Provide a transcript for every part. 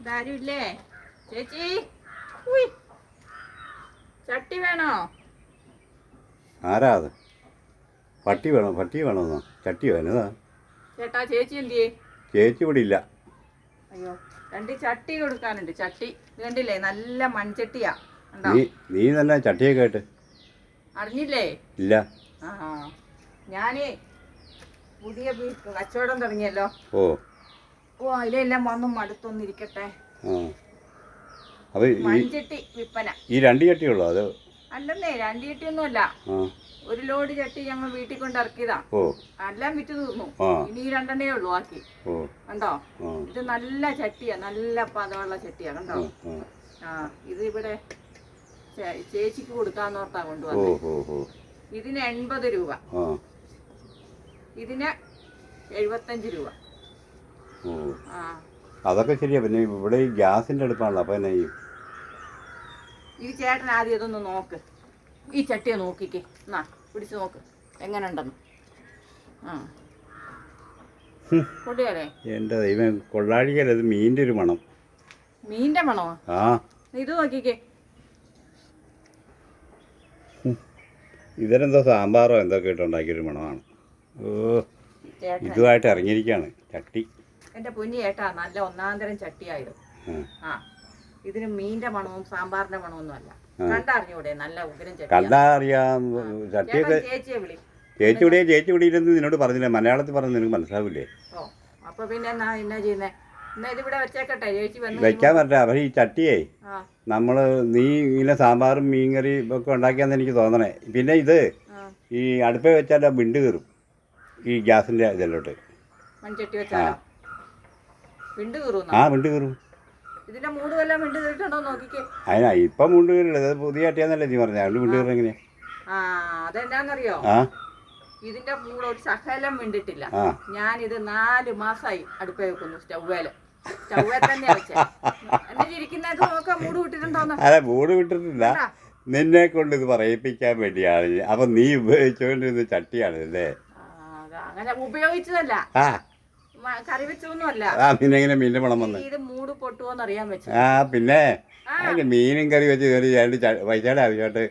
ഇതാരും ചേച്ചി. ഉയ്. ചട്ടി വേണോ? ആരാ അത്? പട്ടി വേണോ? പട്ടി വേണമെന്നോ ചട്ടി വേണോ ചേട്ടാ ചേച്ചി എന്തിയേ? ചേച്ചി ഇവിടെ ഇല്ല. അയ്യോ രണ്ട് ചട്ടി കൊടുക്കാനുണ്ട്. ചട്ടി ഇത് കണ്ടില്ലേ? നല്ല മൺചട്ടിയാ. ഉണ്ടോ നീ നീ തന്നെ ചട്ടിയൊക്കെ ആയിട്ട് അറിഞ്ഞില്ലേ? ഇല്ല. ആ ഞാനേ പുതിയ വീ- കച്ചവടം തുടങ്ങിയല്ലോ. ഓ. ഓ അതിലെല്ലാം വന്ന് മടുത്തൊന്നിരിക്കട്ടെ. മൺചട്ടി വിൽപ്പന ഈ രണ്ട് ചട്ടിയുള്ളൂ? അത് അല്ലെന്നേ രണ്ട് ചട്ടിയൊന്നുമല്ല. ആ. ഒരു ലോഡ് ചട്ടി ഞങ്ങൾ വീട്ടിൽ കൊണ്ട് ഇറക്കിയതാ. എല്ലാം വിറ്റ് തീർന്നു. ഇനി ഈ രണ്ടെണ്ണേ ഉള്ളൂ ബാക്കി. കണ്ടോ? ഇത് നല്ല ചട്ടിയാ. നല്ല പതമുള്ള ചട്ടിയാ കണ്ടോ? ആ ഇത് ഇവിടെ ചേച്ചിക്ക് കൊടുക്കാന്നോർത്താ കൊണ്ടുവന്നത്. ഇതിന് എൺപത് രൂപ. ഇതിന് എഴുപത്തഞ്ച് രൂപ. അതൊക്കെ ശരിയാ. പിന്നെ ഇവിടെ ഈ ഗ്യാസിന്റെ അടുപ്പാണല്ലോ അപ്പോൾ എന്നെ ചെയ്യും? ഈ ചേട്ടൻ ആദ്യം ഇതൊന്ന് നോക്ക്. ഈ ചട്ടിയെ നോക്കിക്കേ. എന്നാ പിടിച്ച് നോക്ക്. എങ്ങനെ ഉണ്ടെന്ന് ആ കൊണ്ടുവരേ എന്റെ ദൈവം കൊള്ളാഴിക്കല്ല ഇത്? മീനിന്റെ ഒരു മണം. മീന്റെ മണോ ആ. ഇത് നോക്കിക്കേ. ഇതിനെന്തോ സാമ്പാറോ എന്തൊക്കെ ഇട്ടുണ്ടാക്കിയൊരു മണമാണ്. ഓ. ഇതുമായിട്ട് ഇറങ്ങിയിരിക്കുകയാണ്. ചട്ടി. എന്റെ പൊന്നി ഏട്ടാ നല്ല ഒന്നാന്തരം ചട്ടിയായിരുന്നു ആ ആ ഇതിന് മീന്റെ മണവും സാമ്പാറിന്റെ മണമൊന്നും അല്ല. കണ്ടറിഞ്ഞൂടെ നല്ല ഉഗ്രം ചട്ടി ചട്ടിയൊക്കെ ചേച്ചിയെ വിളി. ചേച്ചി ഇവിടെ ചേച്ചി ഇവിടെ ഇരുന്ന് നിന്നോട് പറഞ്ഞില്ലേ? മലയാളത്തിൽ പറഞ്ഞ് നിനക്ക് മനസ്സിലാവില്ലേ? ഓ അപ്പൊ പിന്നെ എന്നാ എന്നാ ചെയ്യുന്നേ? എന്നാ ഇതിവിടെ വെച്ചേക്കട്ടെ ചേച്ചി വന്ന് വെക്കാൻ പറ്റില്ല അവർ ഈ ചട്ടിയെ ആ. നമ്മൾ നീ ഇങ്ങനെ സാമ്പാറും മീൻകറി ഒക്കെ ഉണ്ടാക്കിയാന്ന് എനിക്ക് തോന്നണേ. പിന്നെ ഇത് ഈ അടുപ്പേ വെച്ചാൽ ആ വിണ്ട് കയറും ഈ ഗ്യാസിന്റെ ഇതിലോട്ട്. കീറുന്ന ആ വിണ്ട് കീറും. അതിനാ ഇപ്പം മുണ്ട് കീറില്ല അത് പുതിയ അട്ടിയാന്നല്ലേ നീ പറഞ്ഞ. അതുകൊണ്ട് വിണ്ട് കീറും എങ്ങനെയാ? ആ അതെന്നാന്നറിയോ? ഇതിന്റെ മൂട് ഒരു ശകലം വിണ്ടിട്ടില്ല. ഞാൻ ഇത് നാല് മാസമായി അടുപ്പേ വെക്കുന്നു സ്റ്റൗവേൽ. നോക്കാം മൂട് വിട്ടിട്ടില്ല? നിന്നെ കൊണ്ട് ഇത് പറയിപ്പിക്കാൻ വേണ്ടിയാണ്. അപ്പൊ നീ ഉപയോഗിച്ചുകൊണ്ടിരുന്ന ചട്ടിയാണ് അല്ലേ? അങ്ങനെ ഉപയോഗിച്ചതല്ല. ആ. കറി വെച്ചതൊന്നുമല്ല. ആ പിന്നെ എങ്ങനെ മീന്റെ മണം വന്ന്? ഇത് മൂട് പൊട്ടുവോന്ന് അറിയാൻ വെച്ചു ആ പിന്നെ ആ. അതിന്റെ മീനും കറി വെച്ച് കയറി രണ്ട് പൈസയുടെ ആവശ്യമായിട്ട്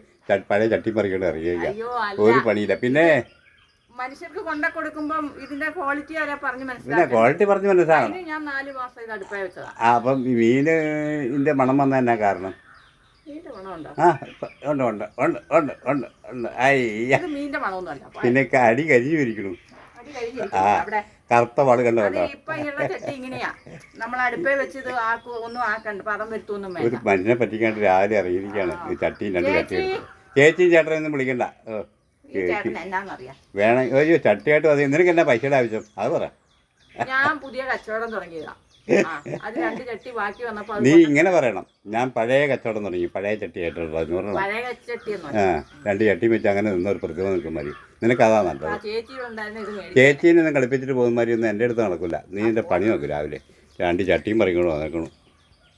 പഴയ ചട്ടി മറിക്കൊണ്ട് അറിയുക അയ്യോ ഒരു പണിയില്ല. പിന്നെ മനുഷ്യർക്ക് കൊണ്ട കൊടുക്കുമ്പോ ഇതിന്റെ ക്വാളിറ്റി അല്ല പറഞ്ഞു പിന്നെ മനസ്സിലാക്കി ക്വാളിറ്റി പറഞ്ഞു മനസ്സിലാകണം അതിന് ഞാൻ നാല് മാസം ഇത് അടുപ്പായി വെച്ചതാ. ആ അപ്പം ഈ മീനിന്റെ മണം വന്ന എന്നാ കാരണം? മീന്റെ മണമുണ്ടോ ആ ഇപ്പ- ഉണ്ട് ഉണ്ട് ഉണ്ട് ഉണ്ട് ഉണ്ട് ഉണ്ട്. അയ്യ. ഇത് മീന്റെ മണമൊന്നുമല്ല. അപ്പൊ പിന്നെ അടി കരിഞ്ഞു ഇരിക്കണു. അടി കഴിഞ്ഞിരിക്കുന്നു അവിടെ കറുത്ത പാട് കണ്ടോ ഇപ്പൊ ചട്ടി ഇങ്ങനെയാ. നമ്മൾ അടുപ്പേ വെച്ച് ഇത് ആക്കു ഒന്നും ആക്കണ്ട പദം വരുത്തൊന്നും ഒരു വേണ്ട. മനുഷ്യനെ പറ്റിക്കാണ്ട് രാവിലെ ഇറങ്ങിയിരിക്കുകയാണ് ഈ ചട്ടിയും രണ്ട് ചേച്ചി. ചേച്ചിയും ചേട്ടനൊന്നും വിളിക്കണ്ട. ഓ ഈ ചേട്ടൻ എന്നാന്നറിയാം? വേണം ചട്ടിയായിട്ട് മതി നിനക്ക് എന്നാ പൈസയുടെ ആവശ്യം? അത് പറ. ഞാൻ പുതിയ കച്ചവടം തുടങ്ങിയതാ. അത് നീ ഇങ്ങനെ പറയണം. ഞാൻ പഴയ കച്ചവടം തുടങ്ങി. പഴയ ചട്ടിയായിട്ടുള്ളത് എന്ന് പറയണം പഴയ ചട്ടി ആയിട്ടുള്ള ആ രണ്ട് ചട്ടി വെച്ച് അങ്ങനെ നിന്നൊരു പ്രതിഭ നിൽക്കും മതി നിനക്കതാ ആ നല്ലത് ചേച്ചീനെ ഒന്നും കളിപ്പിച്ചിട്ട് പോകുന്ന മാതിരി ഒന്നും എന്റെ അടുത്ത് നടക്കില്ല. നീ എന്റെ പണി നോക്കും രാവിലെ. രണ്ട് ചട്ടിയും പറിക്കണോ നടക്കണു